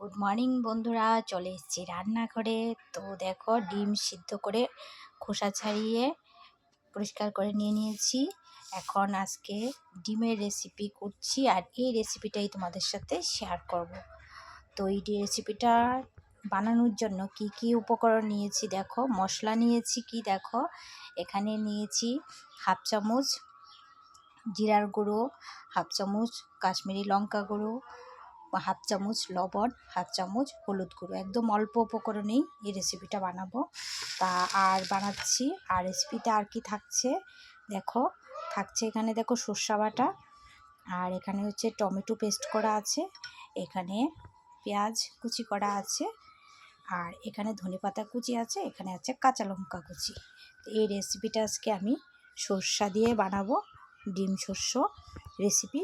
Good morning বন্ধুরা। চলে এসেছি রান্নাঘরে। তো দেখো, ডিম সিদ্ধ করে খোসা ছাড়িয়ে পরিষ্কার করে নিয়ে নিয়েছি। এখন আজকে ডিমের রেসিপি করছি আর এই রেসিপিটাই তোমাদের সাথে শেয়ার করব। তো এই রেসিপিটা বানানোর জন্য কি কি উপকরণ নিয়েছি দেখো, মশলা নিয়েছি কি দেখো, এখানে নিয়েছি হাফ চামচ জিরার গুঁড়ো, হাফ চামচ কাশ্মীরি লঙ্কা গুঁড়ো হাফ চামচ লবণ, হাফ চামচ হলুদ গুঁড়ো। একদম অল্প উপকরণেই এই রেসিপিটা বানাবো। তা আর বানাচ্ছি। আর রেসিপিটা আর কি থাকছে? দেখো, থাকছে এখানে দেখো সর্ষা বাটা। আর এখানে হচ্ছে টমেটো পেস্ট করা আছে। এখানে পেঁয়াজ কুচি করা আছে। আর এখানে ধনে পাতা কুচি আছে। এখানে আছে কাঁচা লঙ্কা কুচি। এই রেসিপিটা আজকে আমি সর্ষা দিয়ে বানাবো। ডিম শস্য রেসিপি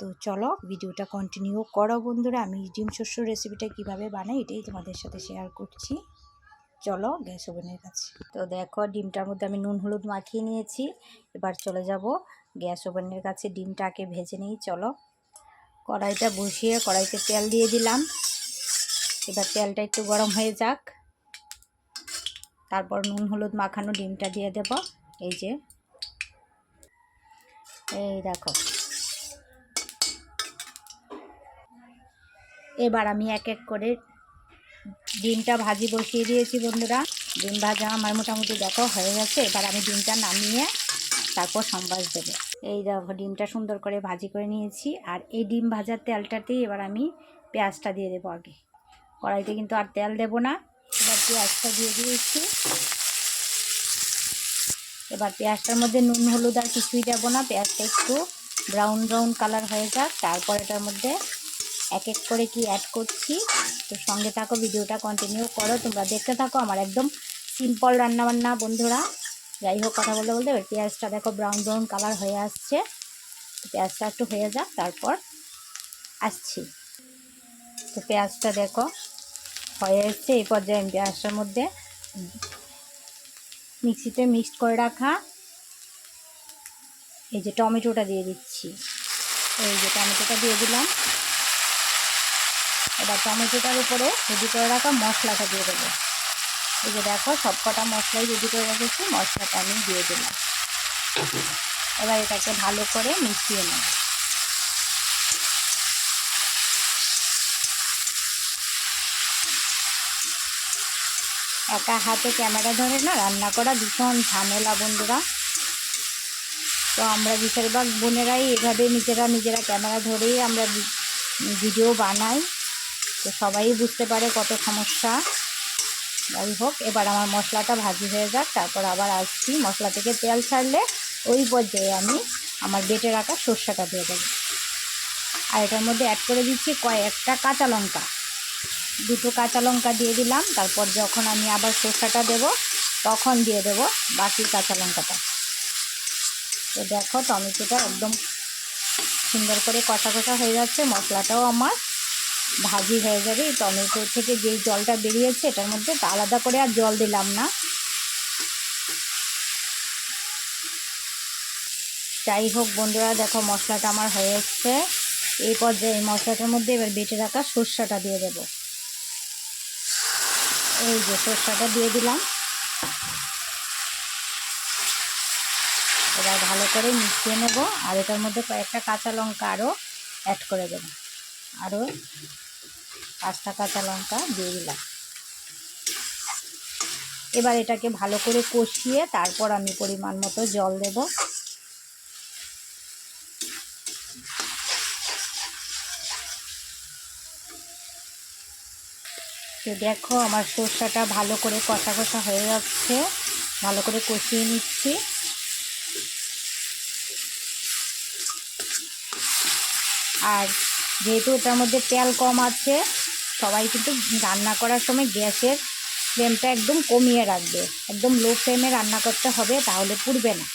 তো চলো ভিডিওটা কন্টিনিউ করো বন্ধুরা। আমি ডিম শস্য রেসিপিটা কীভাবে বানাই এটাই তোমাদের সাথে শেয়ার করছি। চলো গ্যাস ওভেনের কাছে। তো দেখো ডিমটার মধ্যে আমি নুন, হলুদ মাখিয়ে নিয়েছি। এবার চলে যাব গ্যাস ওভেনের কাছে। ডিমটাকে ভেজে নিই, চলো। কড়াইটা বসিয়ে কড়াইতে তেল দিয়ে দিলাম। এবার তেলটা একটু গরম হয়ে যাক। তারপর নুন, হলুদ মাখানো ডিমটা দিয়ে দেব। এই যে। এই দেখো। এবার আমি এক এক করে ডিমটা ভাজি বসিয়ে দিয়েছি বন্ধুরা। ডিম ভাজা আমার মোটামুটি দেখো হয়ে গেছে। এবার আমি ডিমটা নামিয়ে তারপর সম্বাস দেবো। এই দেখো, ডিমটা সুন্দর করে ভাজি করে নিয়েছি। আর এই ডিম ভাজার তেলটাতেই এবার আমি পেঁয়াজটা দিয়ে দেবো আগে। কড়াইতে কিন্তু আর তেল দেবো না। এবার পেঁয়াজটা দিয়ে দিয়েছি। এবার পেঁয়াজটার মধ্যে নুন, হলুদ আর কিছুই দেবো না। পেঁয়াজটা একটু ব্রাউন ব্রাউন কালার হয়ে যাক। তারপর এটার মধ্যে এক এক করে কি অ্যাড করছি? তো সঙ্গে থাকো, ভিডিওটা কন্টিনিউ করো। তোমরা দেখতে থাকো, আমার একদম সিম্পল রান্নাবান্না, বন্ধুরা। যাই হোক, কথা বলতে বলতে পেঁয়াজটা দেখো ব্রাউন ব্রাউন কালার হয়ে আসছে। পেঁয়াজটা একটু হয়ে যাক, তারপর আসছি। তো পেঁয়াজটা দেখো, হয়ে এসছে। এই পর্যায়ে পেঁয়াজটার মধ্যে মিক্সিতে মিক্সড করে রাখা এই যে টমেটোটা দিয়ে দিচ্ছি। এই যে টমেটোটা দিয়ে দিলাম। এবার টমেটোটার উপরে রেডি করে রাখা মশলাটা দিয়ে দেবো। এই যে দেখো সব কটা মশলাই রেডি করে রেখেছি, মশলাটা আমি দিয়ে দিলাম। এবার এটাকে ভালো করে মিশিয়ে নেব। একা হাতে ক্যামেরা ধরে না, রান্না করা ভীষণ ঝামেলা, বন্ধুরা। তো আমরা বেশিরভাগ বোনেরাই এভাবে নিজেরা নিজেরা ক্যামেরা ধরেই আমরা ভিডিও বানাই। তো সবাই বুঝতে পারে কত সমস্যা। যাই হোক, এবার আমার মশলাটা ভাজি হয়ে যাক, তারপর আবার আসছি। মশলা থেকে তেল ছাড়লে ওই পর্যায়ে আমি আমার বেটে রাখা সর্ষাটা দিয়ে দেবো। আর এটার মধ্যে অ্যাড করে দিচ্ছি কয়েকটা কাঁচা লঙ্কা। দুটো কাঁচা লঙ্কা দিয়ে দিলাম, তারপর যখন আমি আবার সর্ষাটা দেব, তখন দিয়ে দেব বাকি কাঁচা লঙ্কাটা। তো দেখো, টমেটোটা একদম সুন্দর করে কষা কষা হয়ে যাচ্ছে, মশলাটাও আমার ভাজি হয়ে যাবে এই টমেটো থেকে যেই জলটা বেরিয়েছে এটার মধ্যে আলাদা করে আর জল দিলাম না। যাই হোক বন্ধুরা, দেখো মশলাটা আমার হয়ে এসছে। এই পর্যায়ে এই মশলাটার মধ্যে এবার বেটে রাখা সর্ষাটা দিয়ে দেব। এই যে সর্ষাটা দিয়ে দিলাম। এবার ভালো করে মিশিয়ে নেব, আর এটার মধ্যে কয়েকটা কাঁচা লঙ্কা আরও অ্যাড করে দেবো। আরও পাঁচটা কাঁচা লঙ্কা দিয়ে দিলাম। এবার এটাকে ভালো করে কষিয়ে তারপর আমি পরিমাণ মতো জল দেব। তো দেখো আমার সর্ষাটা ভালো করে কষা কষা হয়ে যাচ্ছে। ভালো করে কষিয়ে নিচ্ছি। আর যেহেতু এটার মধ্যে তেল কম আছে সবাই কিন্তু রান্না করার সময় গ্যাসের ফ্লেমটা একদম কমিয়ে রাখবে। একদম লো ফ্লেমে রান্না করতে হবে, তাহলে পুড়বে না।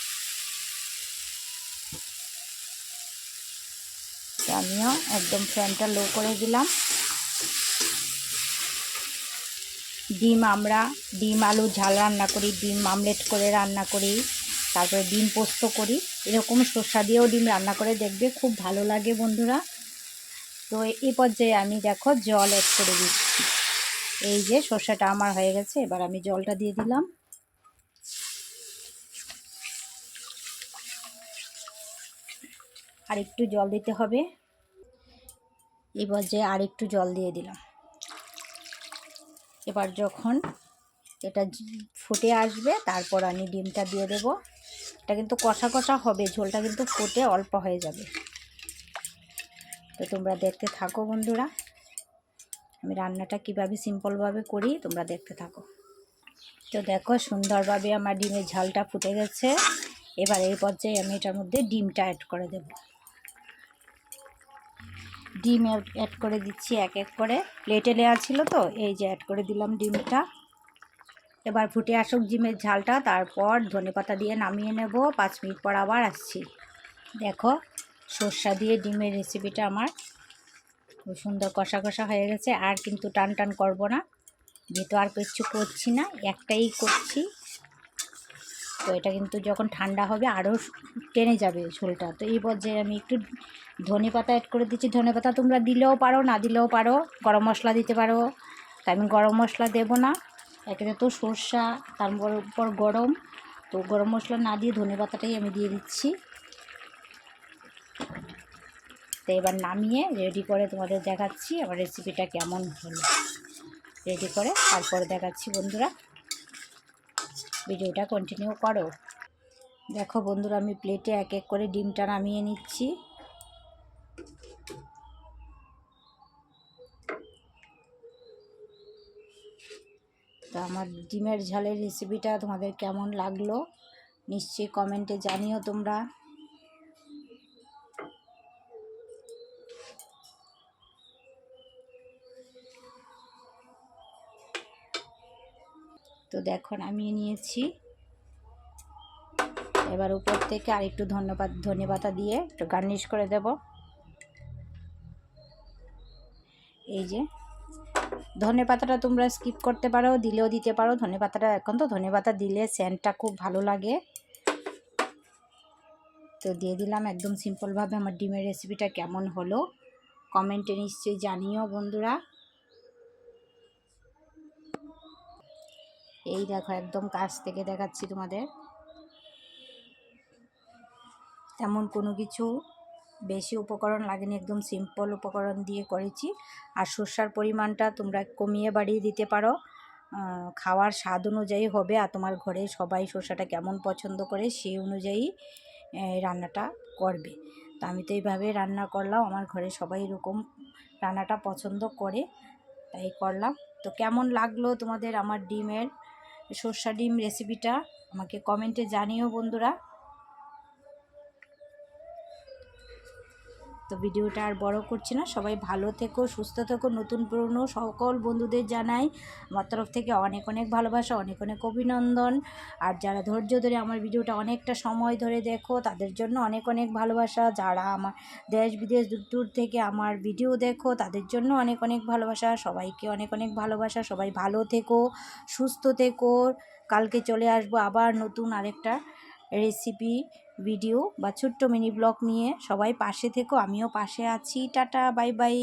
আমিও একদম ফ্লেমটা লো করে দিলাম। ডিম আমরা, ডিম, আলু, ঝাল রান্না করি, ডিম, আমলেট করে রান্না করি, তারপরে ডিম পোস্ত করি। এরকম শসা দিয়েও ডিম রান্না করে দেখবে, খুব ভালো লাগে বন্ধুরা। তো এই পর্যায়ে আমি দেখো জল অ্যাড করে দিচ্ছি। এই যে সর্ষেটা আমার হয়ে গেছে, এবার আমি জলটা দিয়ে দিলাম। আর একটু জল দিতে হবে। এই পর্যায়ে আর একটু জল দিয়ে দিলাম। এবার যখন এটা ফুটে আসবে, তারপর আমি ডিমটা দিয়ে দেবো। এটা কিন্তু কষা কষা হবে, ঝোলটা কিন্তু ফুটে অল্প হয়ে যাবে। তো তোমরা দেখতে থাকো বন্ধুরা। আমি রান্নাটা কীভাবে সিম্পলভাবে করি, তোমরা দেখতে থাকো। তো দেখো, সুন্দরভাবে আমার ডিমের ঝালটা ফুটে গেছে। এবার এই পর্যায়ে আমি এটার মধ্যে ডিমটা অ্যাড করে দেব। ডিম অ্যাড করে দিচ্ছি এক এক করে। প্লেটে লেয়ার ছিল তো, এই যে অ্যাড করে দিলাম ডিমটা। এবার ফুটে আসুক ডিমের ঝালটা, তারপর ধনেপাতা দিয়ে নামিয়ে নেব। পাঁচ মিনিট পর আবার আসছি। দেখো সর্ষা দিয়ে ডিমের রেসিপিটা আমার খুব সুন্দর কষা কষা হয়ে গেছে। আর কিন্তু টান টান করব না, যেহেতু আর কিছু করছি না, একটাই করছি। তো এটা কিন্তু যখন ঠান্ডা হবে আরও টেনে যাবে ঝোলটা। তো এই পর্যায়ে আমি একটু ধনে পাতা অ্যাড করে দিচ্ছি। ধনে পাতা তোমরা দিলেও পারো, না দিলেও পারো। গরম মশলা দিতে পারো। তাই আমি গরম মশলা দেবো না। এখানে তো সর্ষা, তারপর গরম। তো গরম মশলা না দিয়ে ধনে পাতাটাই আমি দিয়ে দিচ্ছি। তো এবার নামিয়ে রেডি করে তোমাদের দেখাচ্ছি আমার রেসিপিটা কেমন হলো। রেডি করে তারপরে দেখাচ্ছি বন্ধুরা। ভিডিওটা কন্টিনিউ করো। দেখো বন্ধুরা, আমি প্লেটে এক এক করে ডিমটা নামিয়ে নিচ্ছি। তো আমার ডিমের ঝালের রেসিপিটা তোমাদের কেমন লাগল, নিশ্চয়ই কমেন্টে জানিও তোমরা। তো দেখো, নামিয়ে নিয়েছি। এবার উপর থেকে আর একটু ধন্যবাদ ধনে পাতা দিয়ে একটু গার্নিশ করে দেব। এই যে ধনে পাতাটা তোমরা স্কিপ করতে পারো, দিলেও দিতে পারো। ধনে পাতাটা এখন তো ধনে পাতা দিলে সেন্টটা খুব ভালো লাগে। তো দিয়ে দিলাম, একদম সিম্পলভাবে আমার ডিমের রেসিপিটা কেমন হলো? কমেন্টে নিশ্চয়ই জানিও বন্ধুরা। এই দেখো, একদম কাছ থেকে দেখাচ্ছি তোমাদের। তেমন কোনো কিছু বেশি উপকরণ লাগেনি, একদম সিম্পল উপকরণ দিয়ে করেছি। আর সর্ষার পরিমাণটা তোমরা কমিয়ে বাড়িয়ে দিতে পারো। খাওয়ার স্বাদ অনুযায়ী হবে আর তোমার ঘরে সবাই সর্ষাটা কেমন পছন্দ করে সেই অনুযায়ী রান্নাটা করবে। তো আমি তো এইভাবে রান্না করলাম, আমার ঘরে সবাই এরকম রান্নাটা পছন্দ করে, তাই করলাম। তো কেমন লাগল তোমাদের আমার ডিমের? সর্ষা ডিম রেসিপিটা আমাকে কমেন্টে জানিও বন্ধুরা। তো ভিডিওটা আর বড় করছি না। সবাই ভালো থেকো, সুস্থ থেকো। নতুন পুরনো সকল বন্ধুদের জানাই আমার তরফ থেকে অনেক অনেক ভালোবাসা, অনেক অনেক অভিনন্দন। আর যারা ধৈর্য ধরে আমার ভিডিওটা অনেকটা সময় ধরে দেখো, তাদের জন্য অনেক অনেক ভালোবাসা। যারা আমার দেশ, বিদেশ দূর দূর থেকে আমার ভিডিও দেখো, তাদের জন্য অনেক অনেক ভালোবাসা। সবাইকে অনেক অনেক ভালোবাসা। সবাই ভালো থেকো, সুস্থ থেকো। কালকে চলে আসব আবার নতুন আরেকটা রেসিপি ভিডিও বা ছোট্ট মিনি ব্লগ নিয়ে সবাই পাশে থেকো, আমিও পাশে আছি, টাটা বাই বাই